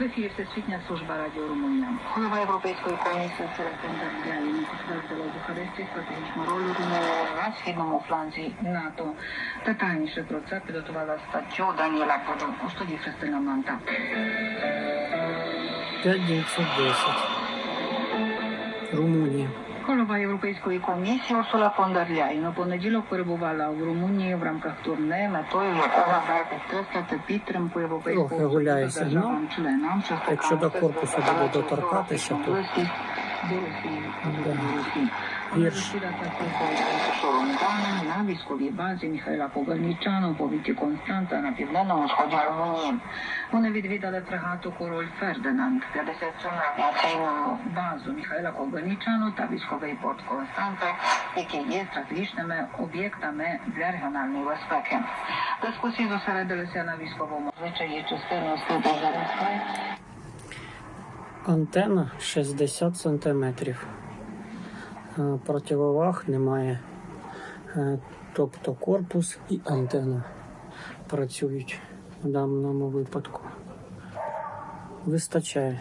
В ефірі Всесвітня служба Радіо Румунія. Голова Європейської комісії Селестин Дердяєнко підтвердила в Бухаресті стратегічну роль Румунії на східному фланзі НАТО. Детальніше про це підготувала статтю Даніела Подол у студії Христина Манта. 5910. Румунія. Голова Європейської комісії Урсула фон дер Ляйн у понеділок перебувала в Румунії в рамках турне, метою якого підкреслити підтримку європейського державам членам, що Якщо до корпусу буде доторкатися, то- Шоронтана на військовій базі Михайла Погальнічана у повіті Констанца на південному сході Румунії. Вони відвідали фрегату Король Фердинанд, 57 базу Михайла Погальнічану та військовий порт Констанца, які є стратегічними об'єктами для регіональної безпеки. Дискусії зосередилися на військовому звичаї частини стратегії Антена 60 сантиметрів. Е, Противоваг немає. Е, Тобто корпус і антена працюють в даному випадку. Вистачає.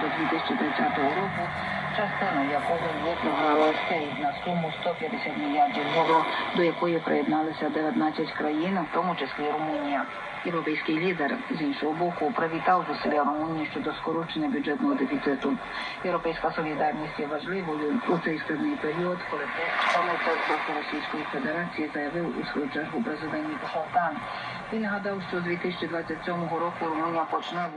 до 2030 року, частиною якого є програма на суму 150 мільярдів євро, до якої приєдналися 19 країн, в тому числі Румунія. Європейський лідер з іншого боку привітав зусилля Румунії щодо скорочення бюджетного дефіциту. Європейська солідарність є важливою у цей складний період, коли з боку Російської Федерації заявив у свою чергу президент Мішелтан. Він нагадав, що з 2027 року Румунія почне